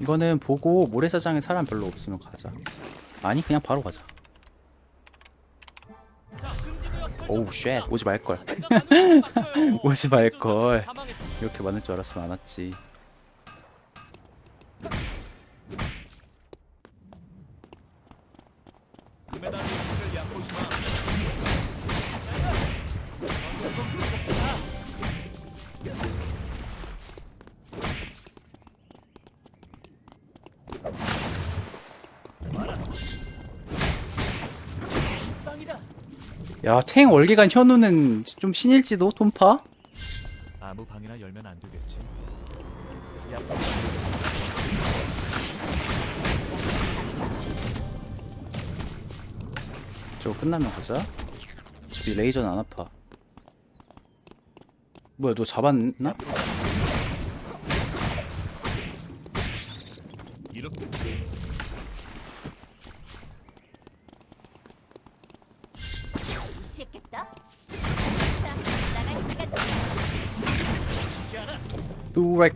이거는 보고 모래사장에 사람 별로 없으면 가자. 아니 그냥 바로 가자. 오우 쉣 오지 말걸 오지 말걸 이렇게 많을 줄 알았으면 안 왔지 야 탱 월계관 현우는 좀 신일지도 톰파? 아무 방이나 열면 안 되겠지. 저거 끝나면 가자 어차피 레이저는 안 아파 뭐야 너 잡았나? 이렇게 뚜렉.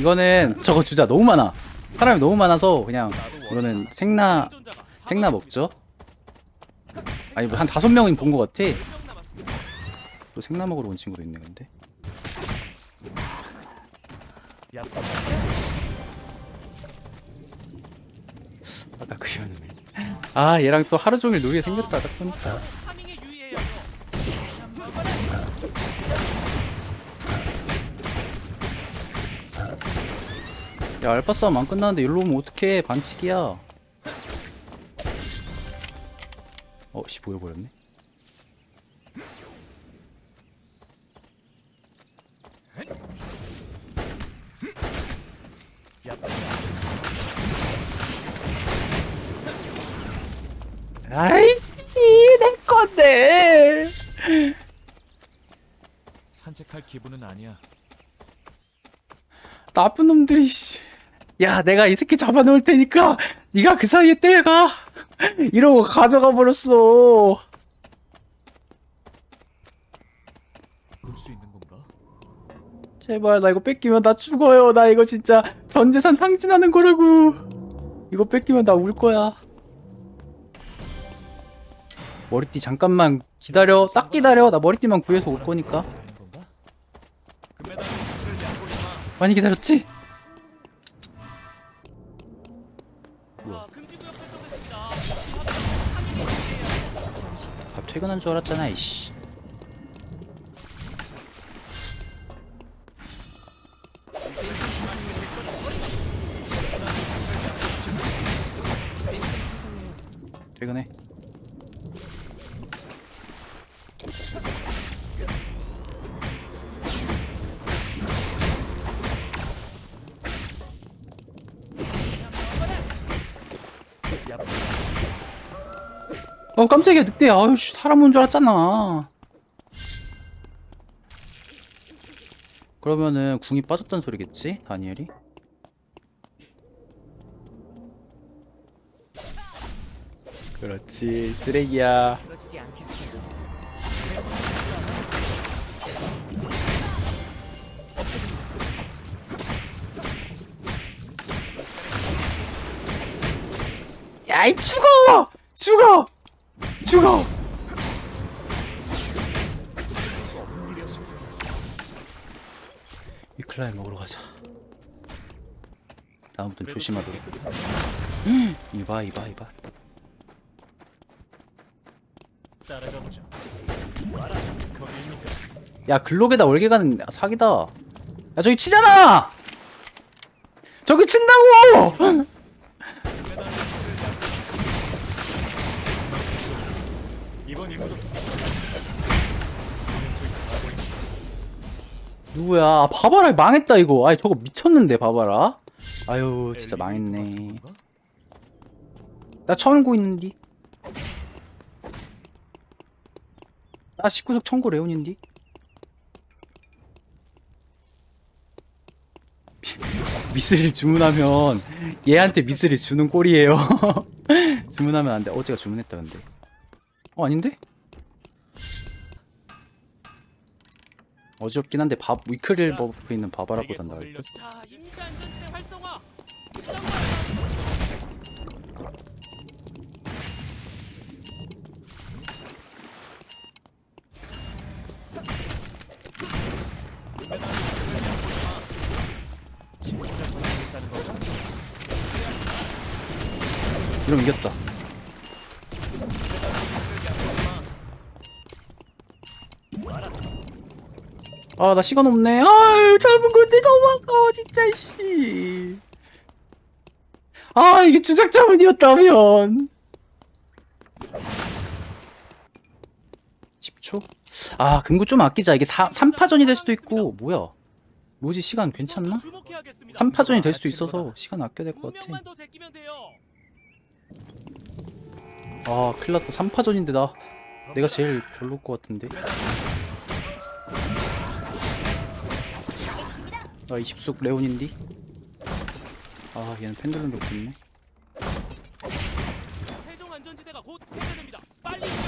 이거는 저거 주자. 너무 많아. 사람이 너무 많아서 그냥 이거는 생나 생나 먹죠. 아니 뭐 한 다섯 명은 본 것 같아. 또 생나 먹으러 온 친구도 있네 근데. 야, 아까 그 현우 아 얘랑 또 하루 종일 놀게 생겼다. 딱 보니까 야 알파 싸움 안 끝났는데 일로 오면 어떡해 반칙이야 어씨 보여버렸네 야, 아이씨 내 건데 산책할 기분은 아니야. 나쁜 놈들이 씨. 야 내가 이 새끼 잡아놓을 테니까 네가 그 사이에 떼가. 이러고 가져가 버렸어. 볼수 있는 건가? 제발 나 이거 뺏기면 나 죽어요. 나 이거 진짜 전 재산 탕진하는 거라고. 이거 뺏기면 나 울 거야. 머리띠 잠깐만 기다려. 딱 기다려. 나 머리띠만 구해서 올 거니까. 마. 많이 기다렸지? 한 줄 알았잖아 이씨 퇴근해 어 깜짝이야 늑대. 아유씨 사람 온 줄 알았잖아. 그러면은 궁이 빠졌단 소리겠지 다니엘이? 그렇지 쓰레기야. 않겠어. 야이 죽어! 죽어 죽어! 위클라이 먹으러 가자. 다음부터는 조심하도록. 이봐 이봐 이봐. 따라가 보자. 와라. 거기입니까? 야 글록에다 월계 가는 사기다. 야 저기 치잖아! 저기 친다고 누구야? 아, 바바라 망했다 이거. 아이 저거 미쳤는데 바바라. 아유 진짜 망했네. 나 처음 고 있는디? 나 19석 청구 레온인디? 미스를 주문하면 얘한테 미스를 주는 꼴이에요. 주문하면 안 돼. 어 제가 주문했다 근데 어 아닌데? 어지럽긴 한데 밥 위클을 버프 있는. 자, 임시 안전지대 활성화. 이러면 이겼다. 아, 나 시간 없네. 아유, 잡은 건데 너무 아까워, 진짜, 씨. 아, 이게 주작 자문이었다면. 10초? 아, 금구 좀 아끼자. 이게 4, 3파전이 될 수도 있고, 뭐야. 로지 시간 괜찮나? 3파전이 될 수도 있어서 시간 아껴야 될 것 같아. 아, 큰일 났다. 3파전인데 나, 내가 제일 별로일 것 같은데. 나 20숙 레온인디? 아, 얘는 펜들론도 없네. 최종 안전지대가 곧 해제됩니다. 빨리 해요.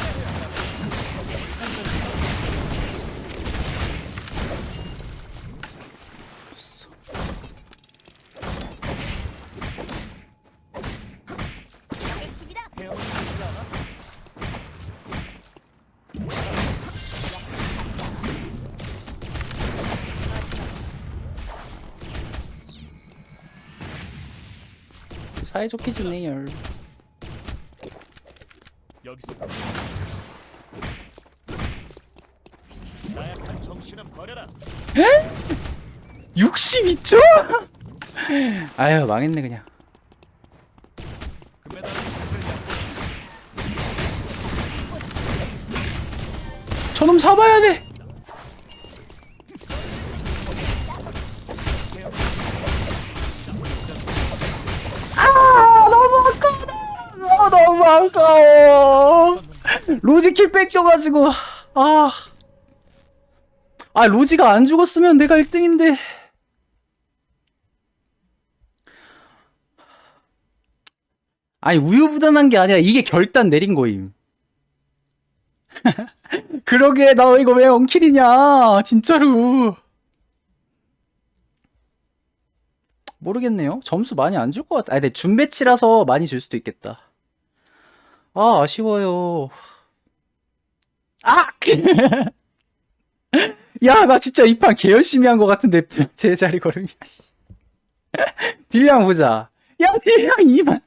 사이좋게 지내요. 여기서 나약한 정신은 버려라. 62초? 아유, 망했네, 그냥. 금메달 리스트를 양보. 저놈 잡아야 돼! 아까워! 로지킬 뺏겨가지고, 아. 아, 로지가 안 죽었으면 내가 1등인데. 아니, 우유부단한 게 아니라 이게 결단 내린 거임. 그러게 나 이거 왜 엉킬이냐 진짜로 모르겠네요 점수 많이 안 줄 것 같아 아니 근데 준배치라서 많이 줄 수도 있겠다 아 아쉬워요 아! 야 나 진짜 이 판 개 열심히 한 것 같은데 제 자리 걸음이야 씨. 딜량 보자 야 딜량 2만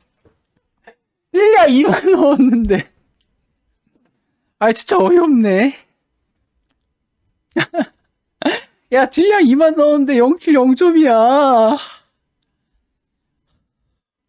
딜량 2만 넣었는데 아 진짜 어이없네. 야 딜량 2만 넣었는데 0킬 0점이야.